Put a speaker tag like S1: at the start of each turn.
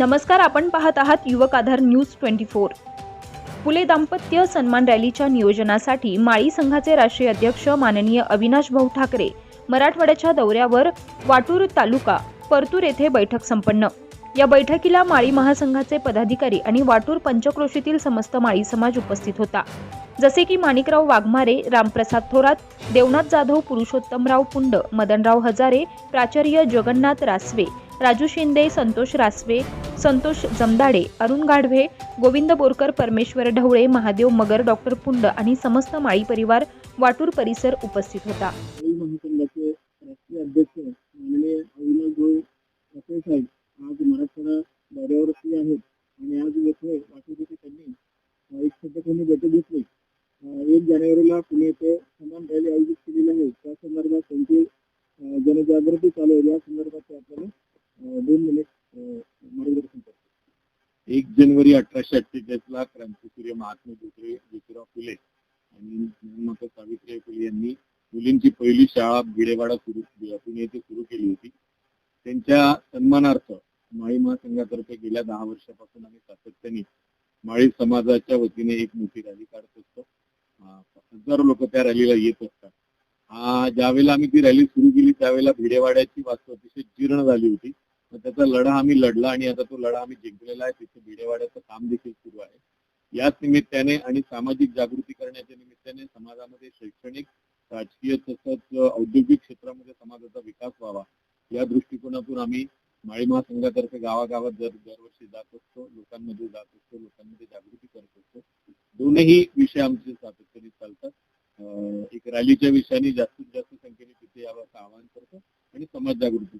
S1: नमस्कार आपण पाहत आहात Yuvak Aadhaar news twenty four. Phule दाम्पत्य सन्मान रॅलीच्या नियोजनासाठी माळी संघाचे राष्ट्रीय अध्यक्ष माननीय अविनाश भाऊ ठाकरे मराठवाड्याच्या दौऱ्यावर वाटूर तालुका परतूर येथे बैठक संपन्न. या बैठकीला माळी महासंघाचे पदाधिकारी आणि वाटूर पंचक्रोशीतील समस्त माळी समाज उपस्थित होता. जसे की माणिकराव वाघमारे रामप्रसाद थोरात देवनाथ जाधव पुरुषोत्तमराव पुंड मदनराव हजारे प्राचार्य जगन्नाथ रासवे राजू शिंदे संतोष रासवे संतोष जमदाडे अरुण गाढवे गोविंद बोरकर परमेश्वर ढवळे महादेव मगर डॉक्टर पुंड आणि समस्त माळी परिवार वाटूर परिसर उपस्थित होता.
S2: अध्यक्ष आज मराठवाडा दौऱ्यावर असले आहेत आणि आज येथे वाटूर येथे त्यांनी एक बैठक घेतली. एक जानेवारीला पुणे येथे समान रॅली आयोजित केलेली आहे. त्या संदर्भात त्यांची जनजागृती चालू आहे. या संदर्भात ते आपल्याला दोन मिनिट मार्गदर्शन करतो.
S3: एक जानेवारी अठराशे अठ्ठेचाळीस ला क्रांतिसूर्य महात्मा ज्योतिराव ज्योतिराव फुले आणि माता सावित्रीबाई फुले यांनी मुलींची पहिली शाळा भिडेवाडा सुरू पुणे येथे सुरू केली होती. त्यांच्या सन्मानार्थ माळी महासंघातर्फे गेल्या दहा वर्षापासून आम्ही सातत्याने माळी समाजाच्या वतीने एक मोठी रॅली काढत असतो. हजारो लोक त्या रॅलीला येत असतात. ज्यावेळेला आम्ही ती रॅली सुरू केली त्यावेळेला भिडेवाड्याची वास्तू अतिशय जीर्ण झाली होती. त्याचा लढा आम्ही लढला आणि आता तो लढा आम्ही जिंकलेला आहे. तिथे भिडेवाड्याचं काम देखील सुरू आहे. याच निमित्ताने आणि सामाजिक जागृती करण्याच्या निमित्ताने समाजामध्ये शैक्षणिक राजकीय तसंच औद्योगिक क्षेत्रामध्ये समाजाचा विकास व्हावा या दृष्टिकोनातून आम्ही माळी महासंघातर्फे गावागावात दर दरवर्षी जात असतो. लोकांमध्ये जात असतो. लोकांमध्ये जागृती करत असतो. दोनही विषय आमचे सातत्याने चालतात. एक रॅलीच्या विषयाने जास्तीत जास्त संख्येने तिथे यावं आवाहन करतो आणि समाज जागृती